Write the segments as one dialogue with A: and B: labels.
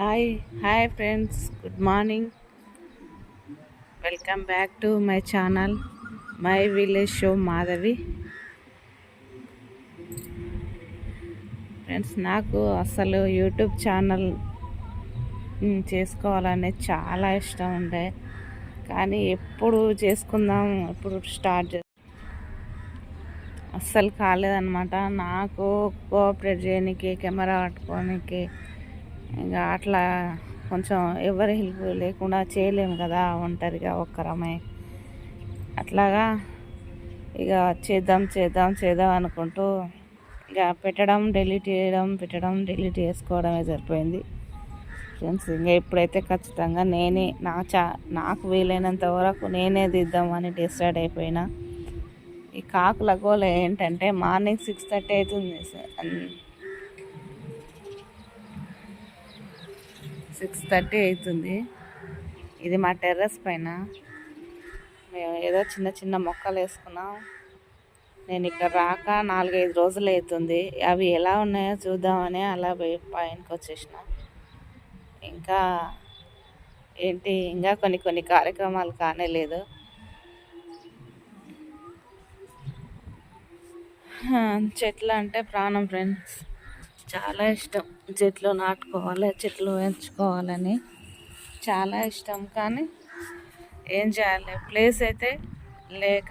A: Hi hi friends good morning welcome back to my channel my village show Madhavi friends నాకు అసలు YouTube channel చేసుకోవాలనే చాలా ఇష్టం ఉండే. కానీ ఎప్పుడు చేసుకుందాం ఎప్పుడు స్టార్ట్ చే అస్సలు కాలేదనమాట నాకు కోఆపరేట్ చేయడానికి కెమెరా పట్టుకోనికి ఇంకా అట్లా కొంచెం ఎవరి హెల్ప్ లేకుండా చేయలేము కదా ఒంటరిగా ఒక్కరమే. అట్లాగా ఇక చేద్దాం చేద్దాం చేద్దాం అనుకుంటూ ఇక పెట్టడం డెలీట్ చేయడం పెట్టడం డెలీట్ చేసుకోవడమే సరిపోయింది. ఫ్రెండ్స్ ఇంకా ఇప్పుడైతే ఖచ్చితంగా నేనే నా చా నాకు వీలైనంత వరకు నేనే దిద్దామని డిసైడ్ అయిపోయినా. ఈ కాకుల గోల ఏంటంటే మార్నింగ్ సిక్స్ థర్టీ అవుతుంది. సిక్స్ థర్టీ అవుతుంది. ఇది మా టెర్రస్ పైన. మేము ఏదో చిన్న చిన్న మొక్కలు వేసుకున్నాం. నేను ఇక్కడ రాక నాలుగైదు రోజులు అవుతుంది. అవి ఎలా ఉన్నాయో చూద్దామని అలా పైనకి వచ్చేసిన. ఇంకా ఏంటి? ఇంకా కొన్ని కొన్ని కార్యక్రమాలు కానే లేదు. చెట్లు అంటే ప్రాణం ఫ్రెండ్స్. చాలా ఇష్టం. చెట్లు నాటుకోవాలి చెట్లు పెంచుకోవాలని. చాలా ఇష్టం. కానీ ఏం చేయాలి? ప్లేస్ అయితే లేక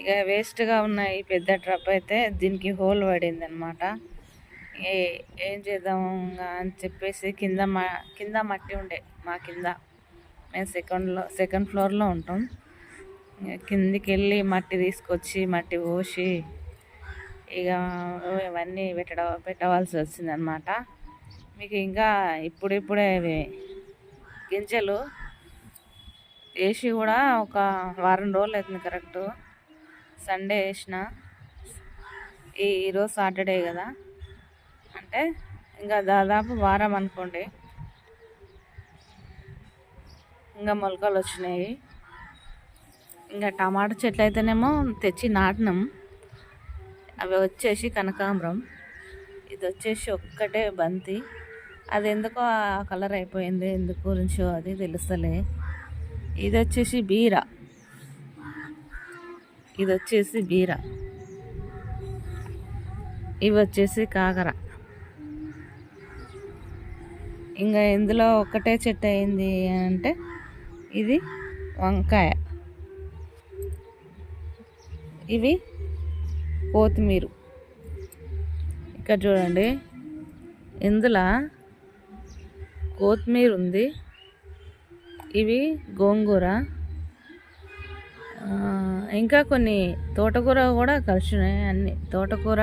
A: ఇక వేస్ట్గా ఉన్న ఈ పెద్ద ట్రప్ అయితే దీనికి హోల్ పడింది అనమాట ఏ ఏం చేద్దాము అని చెప్పేసి కింద మా కింద మట్టి ఉండే మా కింద. మేము సెకండ్లో సెకండ్ ఫ్లోర్లో ఉంటాం. కిందికి వెళ్ళి మట్టి తీసుకొచ్చి మట్టి పోసి ఇక ఇవన్నీ పెట్టడ పెట్టవలసి వచ్చిందనమాట మీకు ఇంకా ఇప్పుడిప్పుడే గింజలు వేసి కూడా ఒక వారం రోజులు అవుతుంది కరెక్ట్. సండే వేసిన. ఈ ఈరోజు సాటర్డే కదా. అంటే ఇంకా దాదాపు వారం అనుకోండి. ఇంకా మొలకలు వచ్చినాయి. ఇంకా టమాటా చెట్లు అయితేనేమో తెచ్చి నాటినాం. అవి వచ్చేసి కనకాంబరం. ఇది వచ్చేసి ఒక్కటే బంతి. అది ఎందుకో ఆ కలర్ అయిపోయింది ఎందుకు గురించో అది తెలుస్తలే. ఇది వచ్చేసి బీర. ఇది వచ్చేసి బీర. ఇవి వచ్చేసి కాకర. ఇంకా ఇందులో ఒకటే చెట్టు అయింది అంటే ఇది వంకాయ. ఇవి కొత్తిమీర. ఇక్కడ చూడండి. ఇందులో కొత్తిమీర ఉంది. ఇవి గోంగూర. ఇంకా కొన్ని తోటకూర కూడా కలిసినాయి అన్ని. తోటకూర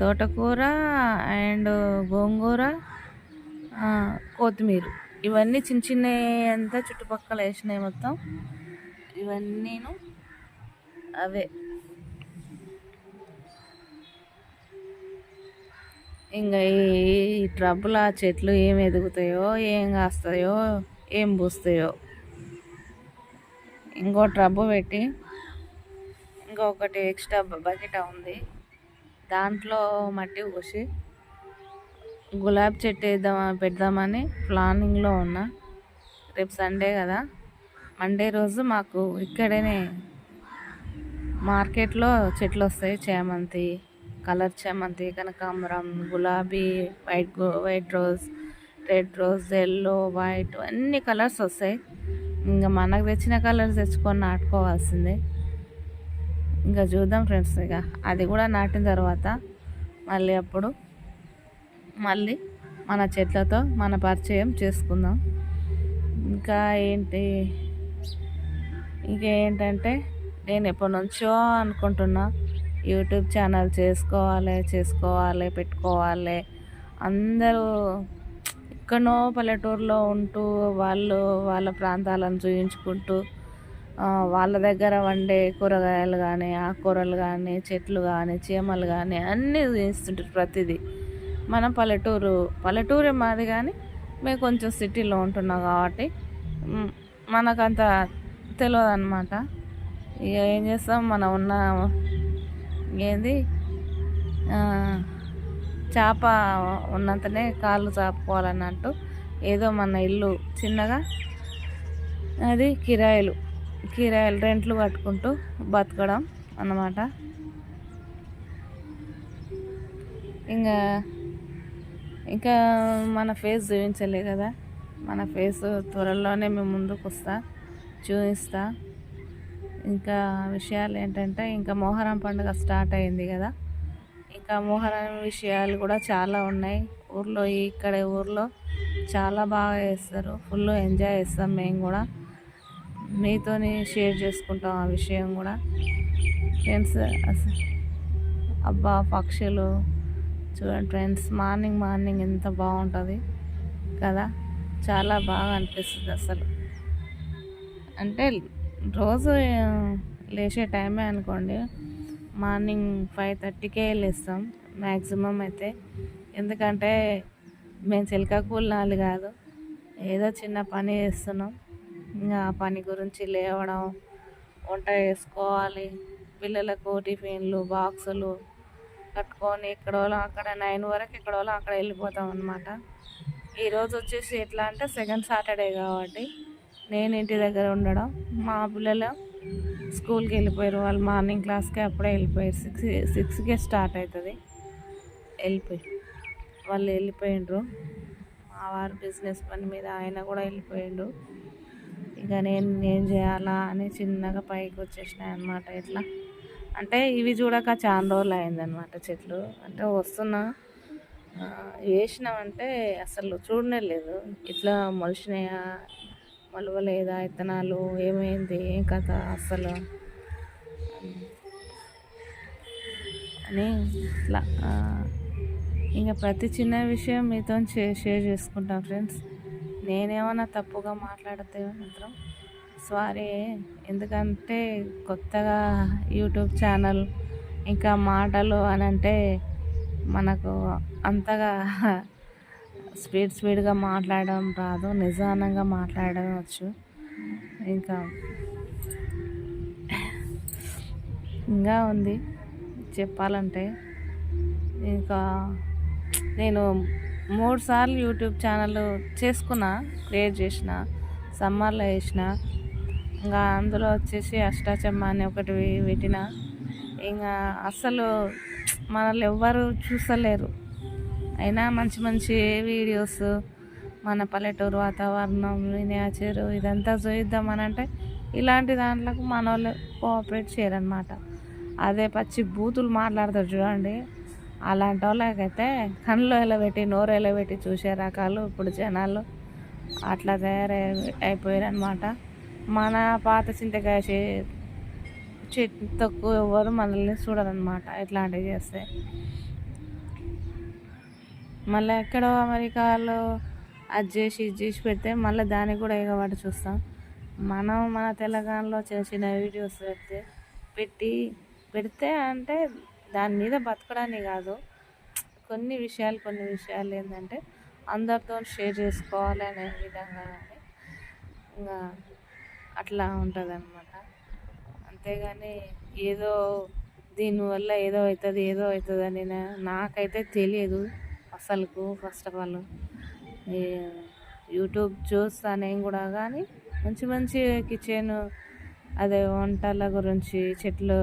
A: తోటకూర అండ్ గోంగూర కొత్తిమీర. ఇవన్నీ చిన్న చిన్నవి అంతా చుట్టుపక్కల వేసినాయి మొత్తం. ఇవన్నీను అవే. ఇంకా ఈ ట్రబుల్ ఆ చెట్లు ఏం ఎదుగుతాయో ఏం కాస్తాయో ఏం పూస్తాయో. ఇంకో ట్రబ్బు పెట్టి ఇంకొకటి ఎక్స్ట్రా బకెట్ ఉంది. దాంట్లో మట్టి పోసి గులాబీ చెట్టు వేద్దామా పెడదామని ప్లానింగ్లో ఉన్నా. రేపు సండే కదా. మండే రోజు మాకు ఇక్కడనే మార్కెట్లో చెట్లు వస్తాయి చేమంతి కలర్ చామంతి కనకాంబరం గులాబీ white white rose red rose yellow white అన్ని కలర్స్ వస్తాయి. ఇంకా మనకు తెచ్చిన కలర్స్ తెచ్చుకొని నాటుకోవాల్సిందే. ఇంకా చూద్దాం ఫ్రెండ్స్ ఇక. అది కూడా నాటిన తర్వాత మళ్ళీ అప్పుడు మళ్ళీ మన చెట్లతో మన పరిచయం చేసుకుందాం. ఇంకా ఏంటి? ఇంకేంటంటే నేను ఎప్పటి నుంచో అనుకుంటున్నా యూట్యూబ్ ఛానల్ చేసుకోవాలి చేసుకోవాలి పెట్టుకోవాలి. అందరూ ఎక్కడో పల్లెటూరులో ఉంటూ వాళ్ళు వాళ్ళ ప్రాంతాలను చూపించుకుంటూ వాళ్ళ దగ్గర వండే కూరగాయలు కానీ ఆకుకూరలు కానీ చెట్లు కానీ చీమలు కానీ అన్నీ చూపిస్తుంటారు ప్రతిదీ. మన పల్లెటూరు పల్లెటూరే మాది కానీ మేము కొంచెం సిటీలో ఉంటున్నాం కాబట్టి మనకంత తెలియదు అనమాట ఇక ఏం చేస్తాం? మనం ఉన్న ఏంది? చేప ఉన్నంతనే కాళ్ళు చాపుకోవాలన్నట్టు ఏదో మన ఇల్లు చిన్నగా అది కిరాయిలు కిరాయిలు రెంట్లు కట్టుకుంటూ బతకడం అన్నమాట. ఇంకా ఇంకా మన ఫేస్ చూపించలే కదా? మన ఫేస్ త్వరలోనే మేము ముందుకు వస్తా చూపిస్తా. ఇంకా విషయాలు ఏంటంటే ఇంకా మొహరం పండుగ స్టార్ట్ అయింది కదా. ఇంకా మొహరం విషయాలు కూడా చాలా ఉన్నాయి. ఊర్లో ఇక్కడ ఊర్లో చాలా బాగా చేస్తారు. ఫుల్ ఎంజాయ్ చేస్తాం మేము కూడా. మీతోని షేర్ చేసుకుంటాం ఆ విషయం కూడా. ఫ్రెండ్స్ అబ్బా పక్షులు చూడండి ఫ్రెండ్స్ మార్నింగ్ మార్నింగ్ ఎంత బాగుంటుంది కదా. చాలా బాగా అనిపిస్తుంది అసలు. అంటే రోజు లేచే టైమే అనుకోండి. మార్నింగ్ ఫైవ్ థర్టీకే లేస్తాం. మ్యాక్సిమం అయితే ఎందుకంటే మేము చిలక కాదు. ఏదో చిన్న పని చేస్తున్నాం. ఇంకా ఆ పని గురించి లేవడం వంట చేసుకోవాలి. పిల్లలకు టిఫిన్లు బాక్సులు కట్టుకొని ఇక్కడ అక్కడ నైన్ వరకు ఇక్కడ అక్కడ వెళ్ళిపోతాం అనమాట ఈరోజు వచ్చేసి ఎట్లా అంటే సెకండ్ సాటర్డే కాబట్టి నేను ఇంటి దగ్గర ఉండడం? మా పిల్లలు స్కూల్కి వెళ్ళిపోయారు. వాళ్ళు మార్నింగ్ క్లాస్కి అప్పుడే వెళ్ళిపోయారు. సిక్స్ సిక్స్కే స్టార్ట్ అవుతుంది. వెళ్ళిపోయి వాళ్ళు వెళ్ళిపోయిండ్రు. మా వారు బిజినెస్ పని మీద ఆయన కూడా వెళ్ళిపోయిండు. ఇక నేను ఏం చేయాలా అని చిన్నగా పైకి వచ్చేసినాయి అనమాట ఇట్లా అంటే ఇవి చూడక చాలా రోజులు అయిందనమాట చెట్లు. అంటే వస్తున్నా వేసినామంటే అసలు చూడనే లేదు. ఇట్లా మొలిచినాయా? మొలవలేదా విత్తనాలు ఏమైంది? ఏం కథ అసలు? అని ఇట్లా ఇంకా ప్రతి చిన్న విషయం మీతో షేర్ చేసుకుంటాం ఫ్రెండ్స్. నేనేమన్నా తప్పుగా మాట్లాడితే మాత్రం సారీ. ఎందుకంటే కొత్తగా యూట్యూబ్ ఛానల్ ఇంకా మాటలు అని అంటే మనకు అంతగా స్పీడ్ స్పీడ్గా మాట్లాడడం రాదు నిదానంగా మాట్లాడడం వచ్చు. ఇంకా ఇంకా ఉంది చెప్పాలంటే. ఇంకా నేను మూడు సార్లు యూట్యూబ్ ఛానల్ చేసుకున్నా క్రియేట్ చేసిన సమ్మర్లో వేసిన ఇంకా అందులో వచ్చేసి అష్టాచమ్మ అని ఒకటి పెట్టిన. ఇంకా అసలు మనల్ని ఎవ్వరు చూసలేరు అయినా మంచి మంచి వీడియోస్ మన పల్లెటూరు వాతావరణం నేచర్ ఇదంతా చూద్దామని అంటే ఇలాంటి దాంట్లకు మన వాళ్ళు కోఆపరేట్ చేయరనమాట అదే పచ్చి బూతులు మాట్లాడతారు చూడండి. అలాంటి వాళ్ళకైతే కళ్ళు ఎలబెట్టి నోరు ఎలబెట్టి చూసే రకాలు ఇప్పుడు జనాలు అట్లా తయారై అయిపోయారు అనమాట మన పాత చింతకాయ చెట్టు తక్కువ ఎవరు మనల్ని చూడరనమాట ఇట్లాంటివి చేస్తే. మళ్ళీ ఎక్కడో అమెరికాలో అది చేసి ఇది చేసి పెడితే మళ్ళీ దానికి కూడా ఎగబడి చూస్తాం. మనం మన తెలంగాణలో చిన్న చిన్న వీడియోస్ పెడితే పెట్టి పెడితే అంటే దాని మీద బతకడానికి కాదు. కొన్ని విషయాలు కొన్ని విషయాలు ఏంటంటే అందరితో షేర్ చేసుకోవాలి అనే విధంగా ఇంకా అట్లా ఉంటుంది అనమాట అంతేగాని ఏదో దీనివల్ల ఏదో అవుతుంది ఏదో అవుతుంది అని నాకైతే తెలియదు. అసలుకు ఫస్ట్ ఆఫ్ ఆల్ యూట్యూబ్ చూస్తా నేను కూడా కానీ మంచి మంచి కిచెన్ అదే వంటల గురించి చెట్లు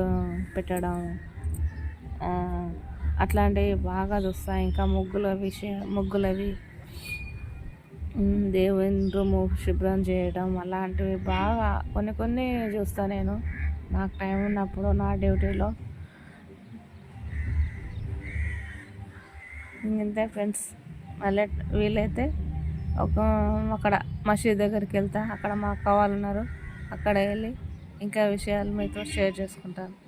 A: పెట్టడం అట్లాంటివి బాగా చూస్తాయి ఇంకా ముగ్గుల విషయం ముగ్గులవి దేవుని రూము శుభ్రం చేయడం అలాంటివి బాగా కొన్ని కొన్ని చూస్తాను నేను. నాకు టైం ఉన్నప్పుడు నా డ్యూటీలో ఇంతే ఫ్రెండ్స్. మళ్ళీ వీలైతే ఒక అక్కడ మసీద్ దగ్గరికి వెళ్తా. అక్కడ మా అక్క వాళ్ళు ఉన్నారు. అక్కడ వెళ్ళి ఇంకా విషయాలు మీతో షేర్ చేసుకుంటాను.